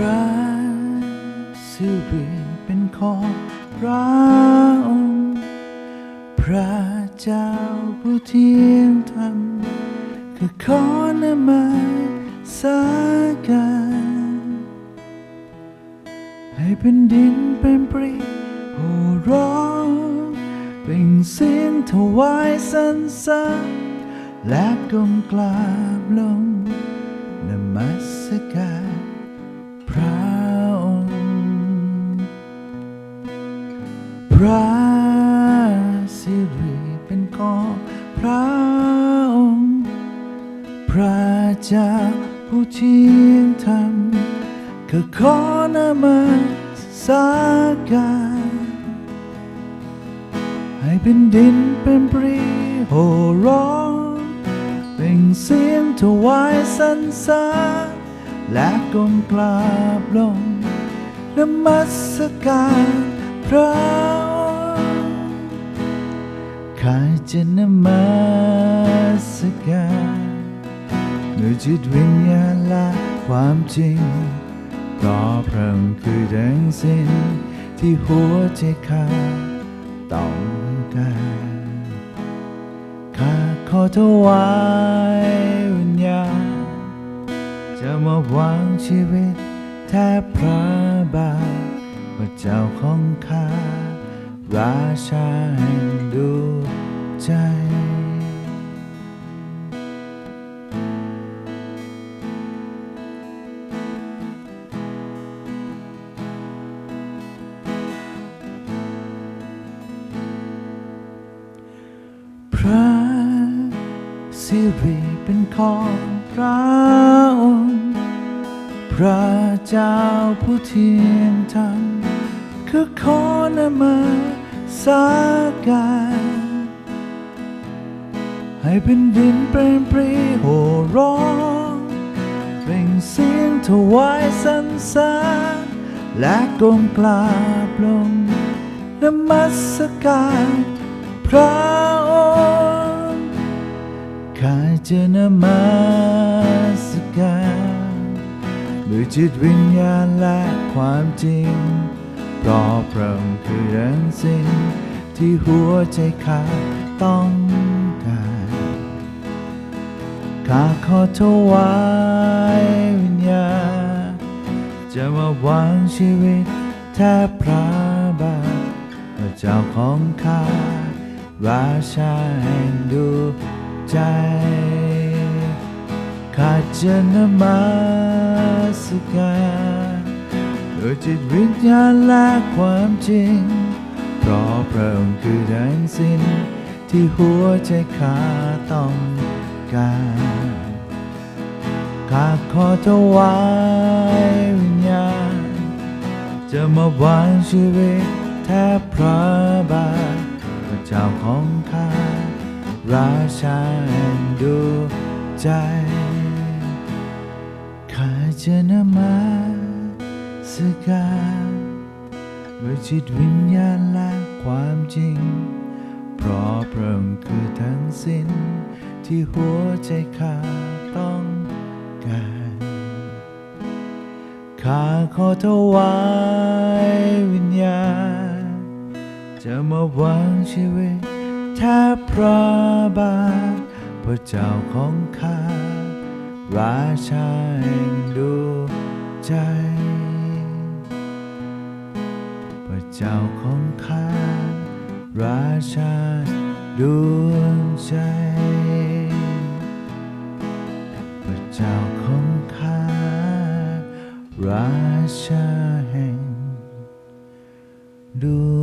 ระสิริเป็นของพระองค์ พระเจ้าผู้เที่ยงธรรมคือขอนมาสาการให้แผ่นดินเป็นปรีโหร้องเปล่งเสียงถวายสรรเสริญและก้มกราบลงนมัสการ ของพระองค์ พระเจ้าผู้เที่ยงธรรมก็ขอนมาสการให้เป็นดินเป็นปรีโหร้องเปล่งเสียงถวายสรรเสริญและก้มกราบลงนมัสการพระ ข้าจะนมัสการด้วยจิตวิญญาณและความจริงเพราะพระองค์คือแดงสิ้นที่หัวใจข้าต้องการข้าขอถวายวิญญาณจะมาวางชีวิตแทบพระบาทพระเจ้าของข้า ราชาแห่งดวงใจ พระสิริเป็นของพระองค์ พระเจ้าผู้เที่ยงธรรม คือขอนมาสาการให้เป็นดินเป็นปรีโห่ร้องเปล่งเสียงถวายสรรเสริญและก้มกราบลงนมัสการพระองค์ข้าจะนมัสการด้วยจิตวิญญาณและความจริง เพราะพระองค์คือแรงสิ้นที่หัวใจข้าต้องการข้าขอถวายวิญญาณจะมาวางชีวิตแทบพระบาทพระเจ้าของข้าราชาแห่งดวงใจข้าจะนมัสการ โดยจิตวิญญาณและความจริง เพราะพระองค์คือแดงสิ้น ที่หัวใจข้าต้องการข้าขอถวายวิญญาณ จะมาวางชีวิตแทบพระบาทพระเจ้าของข้าราชาแห่งดวงใจข้าจะนมา สการด้วยจิตวิญญาณและความจริง เพราะพระองค์คือทั้งสิ้น ที่หัวใจข้าต้องการข้าขอถวายวิญญาณ จะมาวางชีวิตแทบพระบาทพระเจ้าของข้าราชาแห่งดวงใจ เจ้าของข้าราชาดวงใจพระเจ้าของข้าราชาแห่งดวง